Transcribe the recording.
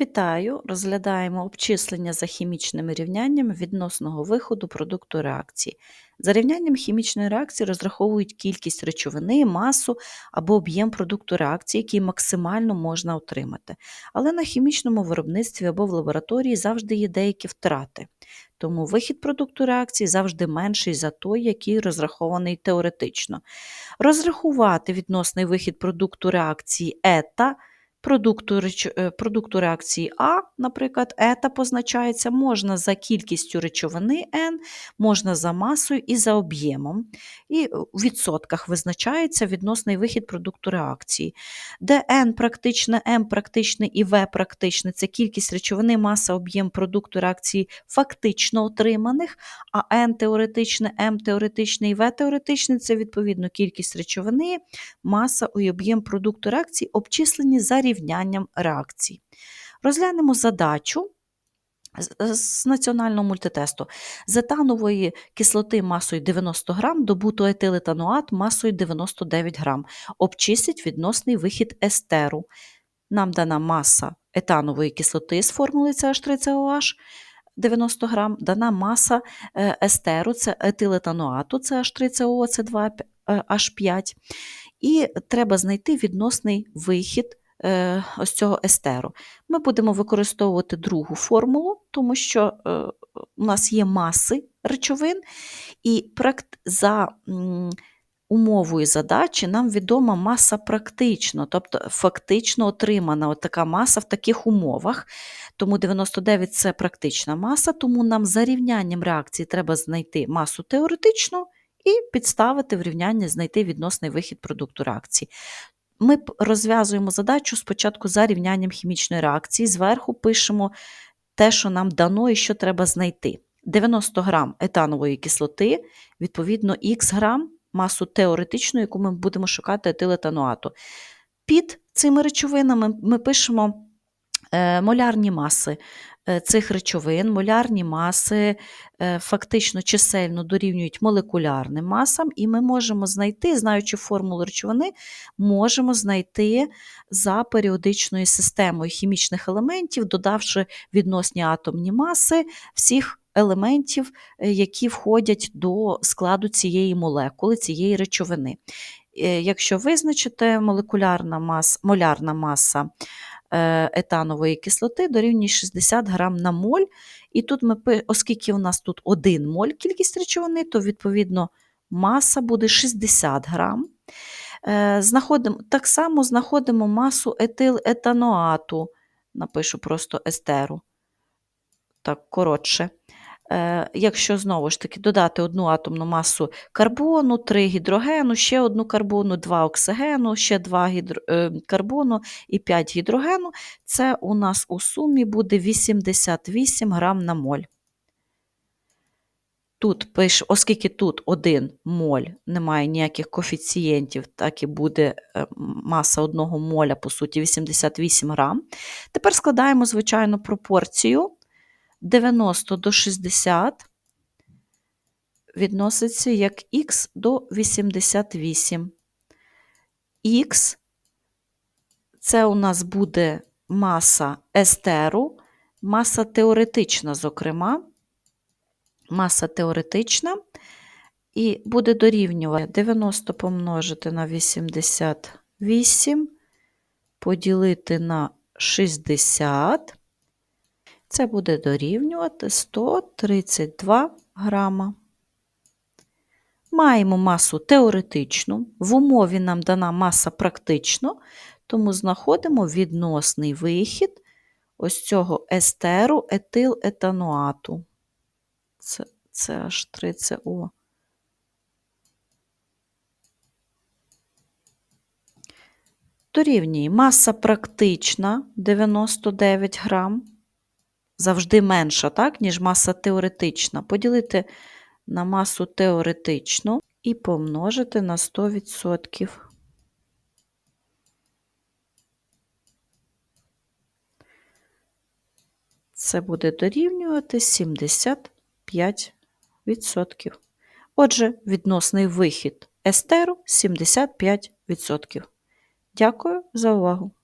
Вітаю! Розглядаємо обчислення за хімічними рівняннями відносного виходу продукту реакції. За рівнянням хімічної реакції розраховують кількість речовини, масу або об'єм продукту реакції, який максимально можна отримати. Але на хімічному виробництві або в лабораторії завжди є деякі втрати. Тому вихід продукту реакції завжди менший за той, який розрахований теоретично. Розрахувати відносний вихід продукту реакції ета – продукту е, продукту реакції А, наприклад, ета позначається можна за кількістю речовини N, можна за масою і за об'ємом. І в відсотках визначається відносний вихід продукту реакції, де N практичне, M практичне і V практичне це кількість речовини, маса, об'єм продукту реакції фактично отриманих, а N теоретичне, M теоретичне і V теоретичне це відповідно кількість речовини, маса і об'єм продукту реакції обчислені за рівнянням рівнянням реакцій. Розглянемо задачу з національного мультитесту. З етанової кислоти масою 90 грам добуто етилетануат масою 99 грам. Обчистіть відносний вихід естеру. Нам дана маса етанової кислоти з формули CH3COH 90 грам, дана маса е, естеру, це етилетануату, CH3COO, це 2H5. І треба знайти відносний вихід Е, ось цього естеру. Ми будемо використовувати другу формулу, тому що е, у нас є маси речовин, і за умовою задачі нам відома маса практично, тобто фактично отримана от така маса в таких умовах. Тому 99 це практична маса, тому нам за рівнянням реакції треба знайти масу теоретичну. І підставити в рівняння знайти відносний вихід продукту реакції. Ми розв'язуємо задачу спочатку за рівнянням хімічної реакції, зверху пишемо те, що нам дано і що треба знайти. 90 грам етанової кислоти, відповідно, х грам масу теоретичну, яку ми будемо шукати етилетануату. Під цими речовинами ми пишемо е, молярні маси цих речовин, молярні маси е, фактично чисельно дорівнюють молекулярним масам, і ми можемо знайти, знаючи формулу речовини, можемо знайти за періодичною системою хімічних елементів, додавши відносні атомні маси всіх елементів, е, які входять до складу цієї молекули, цієї речовини. Якщо визначити молекулярна маса, молярна маса Е, етанової кислоти дорівнює 60 грам на моль. І тут ми, оскільки у нас тут 1 моль кількість речовини, то відповідно маса буде 60 грам. Е, знаходимо, Так само знаходимо масу етилетаноату, напишу просто естеру. Так, коротше. Е, якщо знову ж таки додати одну атомну масу карбону, 3 гідрогену, ще одну карбону, 2 оксигену, ще 2 гідро... Е, карбону і 5 гідрогену, це у нас у сумі буде 88 грам на моль. Тут пише, Оскільки тут 1 моль, немає ніяких коефіцієнтів, так і буде е, маса 1 моля, по суті, 88 грам. Тепер складаємо звичайну пропорцію. 90 до 60 відноситься як х до 88. Х це у нас буде маса естеру, маса теоретична, зокрема, маса теоретична, і буде дорівнювати 90 помножити на 88, поділити на 60. Це буде дорівнювати 132 грама. Маємо масу теоретичну, в умові нам дана маса практично, тому знаходимо відносний вихід ось цього естеру етилетануату. Це, це аж 3ЦО. Дорівнює маса практична 99 грам завжди менша, так, ніж маса теоретична. Поділити на масу теоретичну і помножити на 100%. Це буде дорівнювати 75%. Отже, відносний вихід естеру 75%. Дякую за увагу!